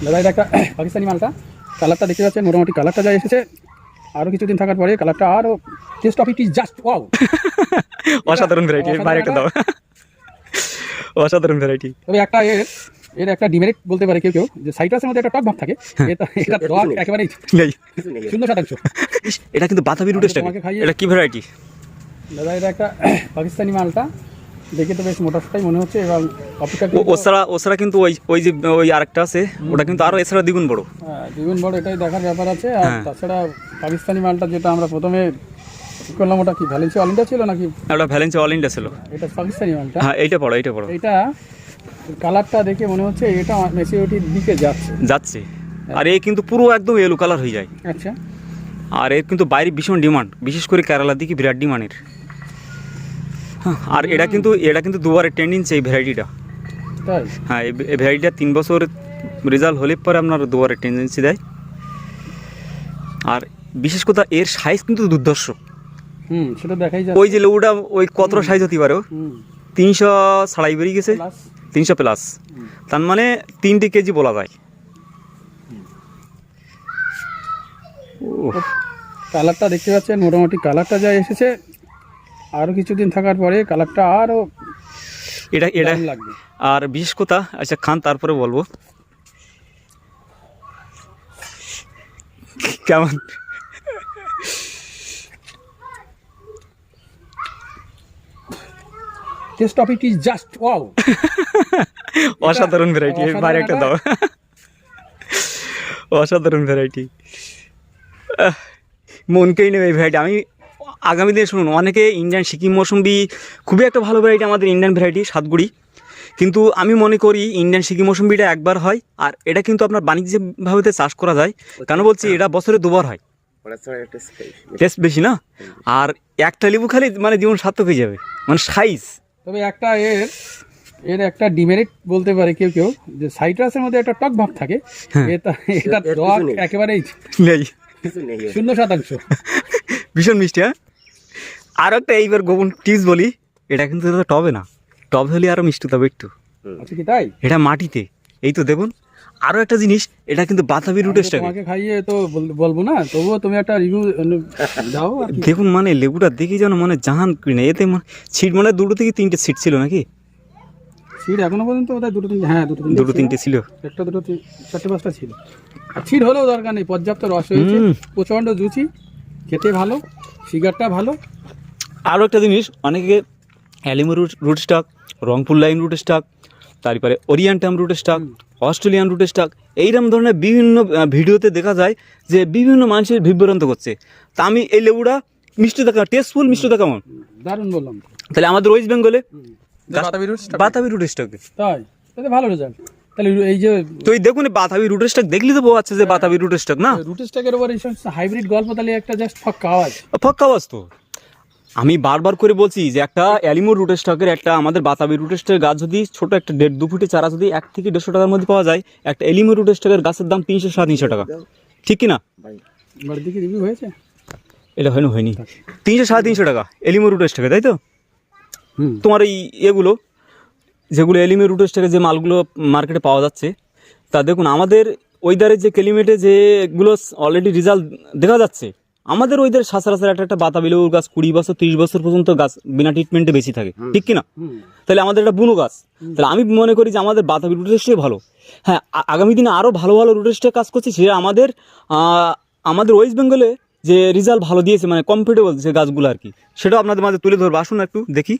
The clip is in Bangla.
দাদা এটা একটা পাকিস্তানি মালটা কালারটা দেখতে পাচ্ছেন মোটামুটি কালারটা যা এসেছে আরও কিছুদিন থাকার পরে কালারটা আরও taste of it is just wow অসাধারণ ভ্যারাইটি অসাধারণ বাইরে একটা দাও। অসাধারণ ভ্যারাইটি তবে একটা এর এর একটা ডিমেরিট বলতে পারে কেউ কেউ যে সাইট্রাসের মধ্যে একটা টক ভাব থাকে এটা এটা টক একেবারেই নেই। শূন্য শতাংশ এটা কিন্তু বাতাবি রুটের এটা কি ভ্যারাইটি দাদা এটা একটা পাকিস্তানি মালটা দেখে তো বেশ মোটাসোটাই মনে হচ্ছে এবং অপেক্ষা ওসারা ওসারা কিন্তু ওই ওই যে ওই আরেকটা আছে ওটা কিন্তু আরও এছাড়া দ্বিগুণ বড়। হ্যাঁ, দ্বিগুণ বড় এটাই দেখার ব্যাপার আছে। আর হ্যাঁ। তাছাড়া পাকিস্তানি মালটা যেটা আমরা প্রথমে করলাম ওটা কি ভ্যালেন্সি অল ইন্ডিয়া ছিল নাকি? ওটা ভ্যালেন্সি অল ইন্ডিয়া ছিল। এটা পাকিস্তানি মালটা? হ্যাঁ এইটা পড়ো এইটা পড়ো। এটা কালারটা দেখে মনে হচ্ছে এটা মেসিউরিটির দিকে যাচ্ছে। যাচ্ছে। আর এ কিন্তু পুরো একদম এলো কালার হয়ে যায়। আচ্ছা। আর এর কিন্তু বাইরে ভীষণ ডিমান্ড বিশেষ করে কেরালার দিকে বিরাট ডিমান্ডের হ্যাঁ আর এটা কিন্তু এটা কিন্তু দুবারে টেন্ডিংস এই ভ্যারাইটিটা হ্যাঁ এই ভ্যারাইটিটা তিন বছর রেজাল্ট হলে পরে আপনার দুবারে টেন্ডেন্সি দেয়। আর বিশেষ কথা এর সাইজ কিন্তু দুর্ধর্ষ। হুম সেটা দেখাই ওই যে লেবুটা ওই কতটা সাইজ হতে পারে তিনশো ছাড়াই বেরিয়ে গেছে। তিনশো প্লাস। তার মানে তিনটে কেজি বলা যায়। কালারটা দেখতে পাচ্ছেন মোটামুটি কালারটা যা এসেছে আরও কিছুদিন থাকার পরে কালারটা আরও এটা এটা। লাগবে। আর বিশেষ কথা আচ্ছা খান তারপরে বলব। কেমন? Taste of it is just wow অসাধারণ ভ্যারাইটি বাইরে একটা দাও। অসাধারণ ভ্যারাইটি মনকেই নেবে এই ভ্যারাইটি আমি আগামী দিনে শুনুন অনেকে ইন্ডিয়ান সিকিম মৌসুম্বি খুবই একটা ভালো ভ্যারাইটি আমাদের ইন্ডিয়ান ভ্যারাইটি সাতগুড়ি। কিন্তু আমি মনে করি ইন্ডিয়ান সিকিম মৌসুম্বিটা একবার হয় আর এটা কিন্তু আপনার বাণিজ্যিকভাবে চাষ করা যায়। কেন বলছি এটা বছরে দুবার হয়। টেস্ট বেশি না? আর একটা লেবু খালি মানে জীবন সার্থক হয়ে যাবে। মানে সাইজ তবে একটা এর এর একটা ডিমেরিট বলতে পারে কেউ কেউ যে সাইট্রাসের মধ্যে একটা টক ভাব থাকে। হ্যাঁ। এটা এটা একেবারেই নেই। শূন্য শতাংশ। ভীষণ মিষ্টি হ্যাঁ? আর একটা এইবার গোপন টিপস বলি। এটা কিন্তু দাদা টবে না। টব হলে আরও মিষ্টি তবে একটু। আচ্ছা কি তাই? এটা মাটিতে। এই তো দেখুন আরও একটা জিনিস এটা কিন্তু বাতাবি রুটের স্টাইল তোমাকে খাইয়ে তো বলব না তবুও তুমি একটা রিভিউ দাও দেখুন মানে লেবুটা দেখি যেন মানে জাহান কিনে এতে মানে সিট মানে দুটো থেকে তিনটে সিট ছিল নাকি? ছিট এখনও পর্যন্ত বোধহয় দুটো তিনটে হ্যাঁ দুটো তিনটে দুটো ছিল। তিনটে ছিল। একটা দুটো চারটে পাঁচটা ছিল। আর ছিট হলেও দরকার নেই পর্যাপ্ত রস হয়েছে হুম। প্রচণ্ড জুচি খেতে ভালো ফিগারটা ভালো আরও একটা জিনিস অনেকে অ্যালিমো root root stock Rangpur lime root stock তারপরে ওরিয়েন্টাম root stock Australian root stock এইরকম ধরনের বিভিন্ন ভিডিওতে দেখা যায় যে বিভিন্ন মানুষের বিভ্রান্ত করছে। তা আমি এই লেবুটা মিষ্টিটা কেমন? টেস্টফুল মিষ্টিটা কেমন? দারুণ বললাম তাহলে আমাদের ওয়েস্ট বেঙ্গলে বাতাবি রুট স্টক। তাই তাহলে ভালো রেজাল্ট তাহলে এই যে তো দেখুন বাতাবি রুট স্টক দেখলি তো যে বাতাবি রুট স্টক না? রুট স্ট্যাকের উপর হাইব্রিড গল্প তাহলে একটা জাস্ট ফক্কা আওয়াজ। ফক্কা বাস্তু আমি বারবার করে বলছি যে একটা অ্যালিমো রুট স্টকের একটা আমাদের বাতাবি রুট স্টকের গাছ যদি ছোট একটা দেড় দু ফুটের চারা যদি এক থেকে দেড়শো টাকার মধ্যে পাওয়া যায় একটা এলিমো রুট স্টকের গাছের দাম তিনশো সাড়ে তিনশো টাকা। ঠিক কি না? রিভিউ হয়েছে? এটা হয়নি হয়নি। তিনশো সাড়ে তিনশো টাকা এলিমো রুটের স্টকে তাই তো? তোমার এই এগুলো যেগুলো এলিমে রুট স্টকে যে মালগুলো মার্কেটে পাওয়া যাচ্ছে তা দেখুন আমাদের ওইদারের যে কেলিমেটে যেগুলো অলরেডি রেজাল্ট দেখা যাচ্ছে আমাদের ওইদের সচরাচর একটা একটা বাতাবি লেবুর গাছ কুড়ি বছর তিরিশ বছর পর্যন্ত গাছ বিনা ট্রিটমেন্টে বেশি থাকে। ঠিক কিনা? তাহলে আমাদের একটা বুনো গাছ। তাহলে আমি মনে করি যে আমাদের বাতাবি রুটেস্টে ভালো। হ্যাঁ আগামী দিনে আরও ভালো ভালো রুটেস্টে কাজ করছে সেটা আমাদের আহ, আমাদের ওয়েস্ট বেঙ্গলে যে রেজাল্ট ভালো দিয়েছে মানে কমফোর্টেবল যে গাছগুলো আর কি সেটাও আপনাদের মাঝে তুলে ধরবো। আসুন একটু দেখি।